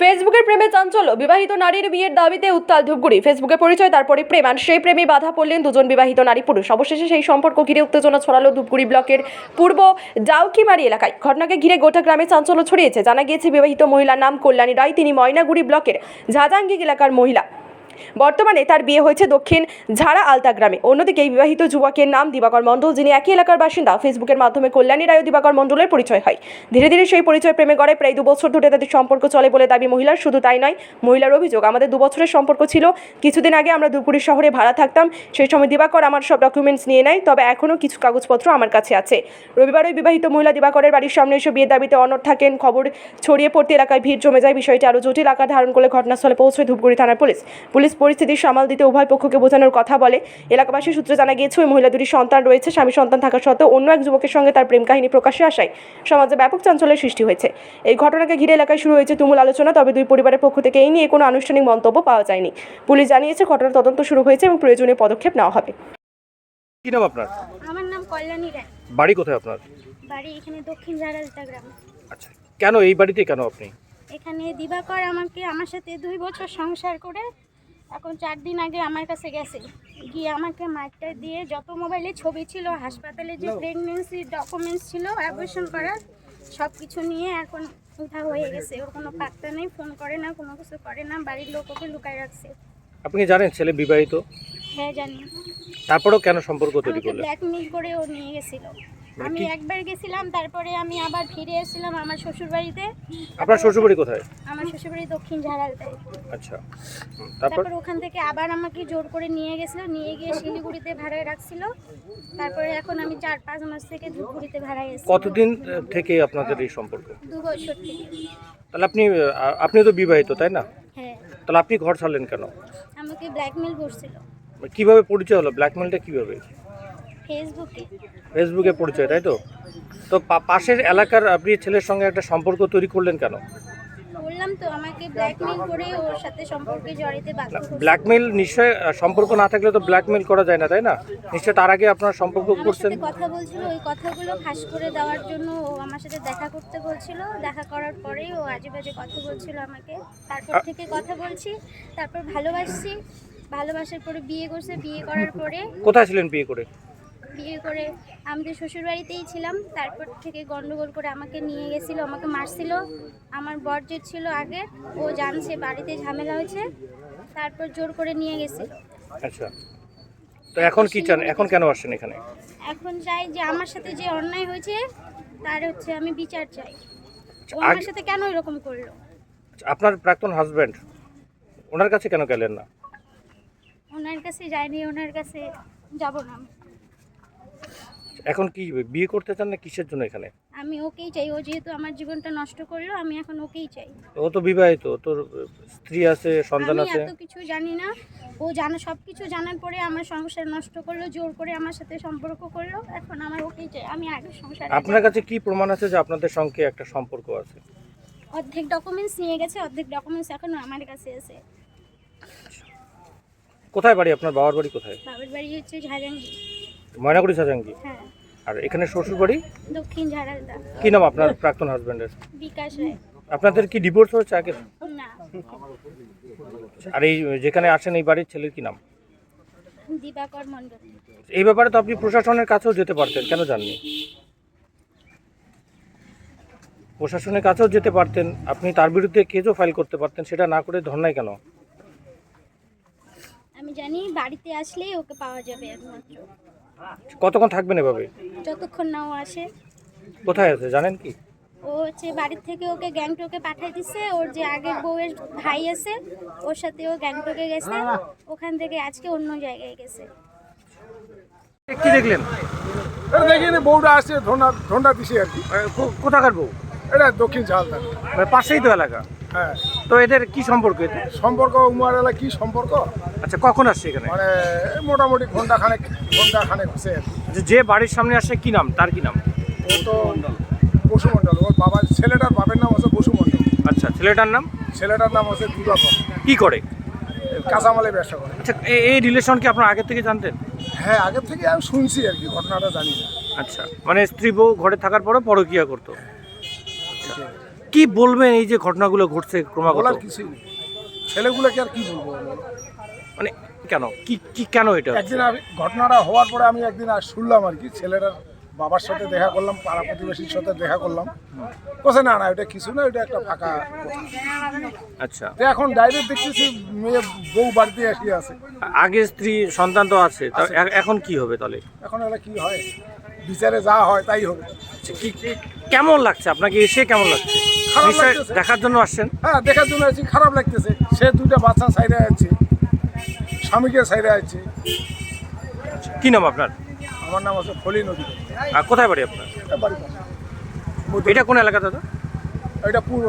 ফেসবুকের প্রেমে চাঞ্চল্য। বিবাহিত নারীর বিয়ের দাবিতে উত্তাল ধূপগুড়ি। ফেসবুকে পরিচয়, তারপরে প্রেম। আর সেই প্রেমে বাধা পড়লেন দুজন বিবাহিত নারী পুরুষ। অবশেষে সেই সম্পর্ক ঘিরে উত্তেজনা ছড়ালো ধূপগুড়ি ব্লকের পূর্ব ডাউকিমারি এলাকায়। ঘটনাকে ঘিরে গোটা গ্রামে চাঞ্চল্য ছড়িয়েছে। জানা গিয়েছে, বিবাহিত মহিলার নাম কল্যাণী রায়। তিনি ময়নাগুড়ি ব্লকের ঝাজাঙ্গি এলাকার মহিলা। বর্তমানে তার বিয়ে হয়েছে দক্ষিণ ঝাড়া আলতা গ্রামে। অন্যদিকে এই বিবাহিত যুবকের নাম দিবাকর মণ্ডল, যিনি একই এলাকার বাসিন্দা। ফেসবুকের মাধ্যমে কল্যাণী রায় দিবাকর মণ্ডলের পরিচয় হয়। ধীরে ধীরে সেই পরিচয় প্রেমে গড়ে প্রায় দু বছর ধরে তাদের সম্পর্ক চলে বলে দাবি মহিলার। শুধু তাই নয়, মহিলার অভিযোগ, আমাদের দু বছরের সম্পর্ক ছিল। কিছুদিন আগে আমরা দুপুরি শহরে ভাড়া থাকতাম। সেই সময় দিবাকর আমার সব ডকুমেন্টস নিয়ে নেয়, তবে এখনও কিছু কাগজপত্র আমার কাছে আছে। রবিবার ওই বিবাহিত মহিলা দিবাকরের বাড়ির সামনে এসে বিয়ের দাবিতে অনড় থাকেন। খবর ছড়িয়ে পড়তে এলাকায় ভিড় জমে যায়। বিষয়টি আরও জটিল আকার ধারণ করলে ঘটনাস্থলে পৌঁছয় ধূপগুড়ি থানার পুলিশ। পুলিশ পরিস্থিতি সামাল দিতে উভয় পক্ষকে বোঝানোর কথা বলে। এলাকাবাসী সূত্রে জানা গিয়েছে ওই মহিলা দুটি সন্তান রয়েছে। স্বামী সন্তান থাকা সত্ত্বেও অন্য এক যুবকের সঙ্গে তার প্রেম কাহিনী প্রকাশ্যে আসায় সমাজে ব্যাপক চাঞ্চল্যের সৃষ্টি হয়েছে। এই ঘটনাকে ঘিরে এলাকায় শুরু হয়েছে তুমুল আলোচনা তবে দুই পরিবারের পক্ষ থেকে এই নিয়ে কোনো আনুষ্ঠানিক মন্তব্য পাওয়া যায়নি। পুলিশ জানিয়েছে ঘটনার তদন্ত শুরু হয়েছে এবং প্রয়োজনীয় পদক্ষেপ নেওয়া হবে। কি নাম আপনার? আমার নাম কল্যাণী রায়। বাড়ি কোথায় আপনার? বাড়ি এখানে দক্ষিণ ঝাড়ালতা গ্রাম। আচ্ছা কেন এই বাড়িতে কেন আপনি? এখানে দিবাকর আমাকে আমার সাথে দুই বছর সংসার করে এখন চার দিন আগে আমার কাছে গেছে। গিয়ে আমাকে মাইকটা দিয়ে যত মোবাইলে ছবি ছিল হাসপাতালে যে প্রেগনেন্সির ডকুমেন্টস ছিল অ্যাবর্শন করার সব কিছু নিয়ে এখন উঠা হয়ে গেছে। ওর কোনো পাত্তা নেই ফোন করে না কোনো কিছু করে না বাড়ির লোক ওকে লুকায় রাখছে। আপনি জানেন ছেলে বিবাহিত? হ্যাঁ জানি। তারপরেও কেন সম্পর্ক তৈরি করলেন ব্ল্যাকমেল করে ও নিয়ে গেছিল। মানে আমি একবার গেছিলাম তারপরে আমি আবার ফিরে এসেছিলাম আমার শ্বশুর বাড়িতে আপনার শ্বশুরবাড়ি কোথায়? আমার শ্বশুরবাড়ি দক্ষিণ ঝাড়ালতায় আচ্ছা। তারপর? ওখান থেকে আবার আমাকে জোর করে নিয়ে গেছিল নিয়ে গিয়ে শিলিগুড়িতে ভাড়ায় রাখছিল। তারপরে এখন আমি চার পাঁচ মাস থেকে ধূপগুড়িতে ভাড়ায় এসেছি। কতদিন থেকে আপনাদের এই সম্পর্ক? দু বছর থেকে। তাহলে আপনি আপনি তো বিবাহিত তাই না? হ্যাঁ। তাহলে আপনি ঘর ছাড়লেন কেন? আমাকে ব্ল্যাকমেল করছিল। কীভাবে পরিচয় হলো? ব্ল্যাকমেলটা কীভাবে? ফেসবুকে ফেসবুকে পরিচয় তাই তো? তো পাশের এলাকার আপনি ছেলের সঙ্গে একটা সম্পর্ক তৈরি করলেন কেন? বললাম তো আমাকে ব্ল্যাকমেল করে ওর সাথে সম্পর্কে জড়িতে বাধ্য। ব্ল্যাকমেল নিশ্চয় সম্পর্ক না থাকলে তো ব্ল্যাকমেল করা যায় না তাই না? নিশ্চয় তার আগে আপনার সম্পর্ক করছেন? কথা বলছিল ওই কথাগুলো ফাঁস করে দেওয়ার জন্য ও আমার সাথে দেখা করতে বলছিল। দেখা করার পরেই ও আজে বাজে কথা বলছিল আমাকে। তারপর থেকে কথা বলছি তারপর ভালোবাসছি। ভালোবাসার পরে বিয়ে করছে বিয়ে করার পরে কোথায় ছিলেন বিয়ে করে? বিয়ে করে আমি তো শ্বশুর বাড়িতেই ছিলাম। তারপর থেকে গন্ডগোল করে আমাকে নিয়ে গেছিল আমাকে মারছিল। আমার বর যে ছিল আগে ও জানছে বাড়িতে ঝামেলা হয়েছে। তারপর জোর করে নিয়ে গেছিল আচ্ছা। তো এখন কি চান? এখন কেন আসছেন এখানে? এখন চাই যে আমার সাথে যে অন্যায় হয়েছে তার হচ্ছে আমি বিচার চাই। ও আমার সাথে কেন এরকম করল? আপনার প্রাক্তন হাজবেন্ড ওনার কাছে কেন গেলেন না? ওনার কাছে যাইনি ওনার কাছে যাব না আমি। এখন কি বিয়ে করতে চান না কিসের জন্য এখানে? আমি ওকেই চাই ও যেহেতু আমার জীবনটা নষ্ট করল আমি এখন ওকেই চাই। ও তো বিবাহিত তোর স্ত্রী আছে সন্তান আমি আছে। এত কিছু জানি না ও জানা সব কিছু জানার পরে আমার সংসার নষ্ট করল জোর করে আমার সাথে সম্পর্ক করল এখন আমার ওকেই চাই আমি আগে সংসার আপনার কাছে কি প্রমাণ আছে যে আপনাদের সঙ্গে একটা সম্পর্ক আছে? অর্ধেক ডকুমেন্টস নিয়ে গেছে অর্ধেক ডকুমেন্টস এখনও আমার কাছে আছে। কোথায় বাড়ি? আপনার বাবার বাড়ি কোথায়? বাবার বাড়ি হচ্ছে ঝাড়াঙ্গি ময়নাগুড়ি সাজাঙ্গি হ্যাঁ। আর এখানে শ্বশুর বাড়ি? দক্ষিণ ঝাড়ালদা কি নাম আপনার প্রাক্তন হাজব্যান্ডের বিকাশ রায়। আপনাদের কি ডিভোর্স হয়েছে আগে? না। আর এই যেখানে আসেন এই বাড়ির ছেলের কি নাম? দিবাকর মণ্ডল। এই ব্যাপারে তো আপনি প্রশাসনের কাছেও যেতে পারতেন কেন যাননি? প্রশাসনের কাছেও যেতে পারতেন আপনি তার বিরুদ্ধে কেজও ফাইল করতে পারতেন সেটা না করে ধর্নায় কেন? আমি জানি বাড়িতে আসলেই ওকে পাওয়া যাবে একমাত্র। কতক্ষণ থাকবেন এভাবে? যতক্ষণ না ও আসে। কোথায় আছে জানেন কি? ও হচ্ছে বাড়ির থেকে ওকে গ্যাংটকে পাঠিয়ে দিচ্ছে ওর যে আগের বউয়ের ভাই আছে ওর সাথে ও গ্যাংটকে গেছে। ওখান থেকে আজকে অন্য জায়গায় গেছে। কি দেখলেন? দেখিনি বউটা আসছে ধন্ডা ধন্ডা দিছে আর কি। কোথাকার বউ? এটা দক্ষিণ ঝালদা মানে পাশেই তো এলাকা। হ্যাঁ। তো এদের কি সম্পর্ক এতে সম্পর্ক উমার এলা কি সম্পর্ক? আচ্ছা কখন আসছে এখানে? মানে মোটামুটি ঘণ্টা খানেক ঘণ্টা খানেক হচ্ছে। যে- যে বাড়ির সামনে আসে কি নাম? তার কি নাম? ও তো বসুমণ্ডল। ওর বাবার ছেলেটার বাবার নাম হচ্ছে বসুমণ্ডল। আচ্ছা ছেলেটার নাম? ছেলেটার নাম হচ্ছে দিবাকর কি করে? কাঁচামালে ব্যবসা করে। আচ্ছা এই রিলেশন কি আপনার আগে থেকে জানতেন? হ্যাঁ আগের থেকে আমি শুনছি আর কি ঘটনাটা জানি না। আচ্ছা মানে স্ত্রী বউ ঘরে থাকার পরে পরকিয়া করতো। আচ্ছা। কি বলবেন এই যে ঘটনাগুলো ঘটছে ক্রমাগত? বলার কিছুই নেই। ছেলেগুলোকে আর কি বলব আমি? মানে কেন? কি কি কেন এটা একদিন আমি ঘটনাটা হওয়ার পরে আমি একদিন আর শুনলাম আর কি ছেলেটার বাবার সাথে দেখা করলাম পাড়া প্রতিবেশীর সাথে দেখা করলাম। বলছে না না এটা কিছু না এটা একটা ফাঁকা। আচ্ছা। তো এখন ডাইরেক্ট দেখতেছি মেয়ে বউ বাড়িতে এসে আছে। আগে স্ত্রী সন্তান তো আছে। তা এ- এখন কি হবে তাহলে? এখন এটা কি হয়? বিচারে যা হয় তাই হবে। আচ্ছা, কি কি- কেমন লাগছে? আপনাকে এসে কেমন লাগছে? খারাপ লাগতেছে। দেখার জন্য আসছেন? হ্যাঁ দেখার জন্য আছি খারাপ লাগতেছে। সে দুটা বাচ্চা সাইডে আছে স্বামীকে সাইডে আছে। কি নাম আপনার? আমার নাম আছে ফলি নদী আর কোথায় বাড়ি আপনার? এটা বাড়ি এটা কোন এলাকা দাদা? এটা পূর্ব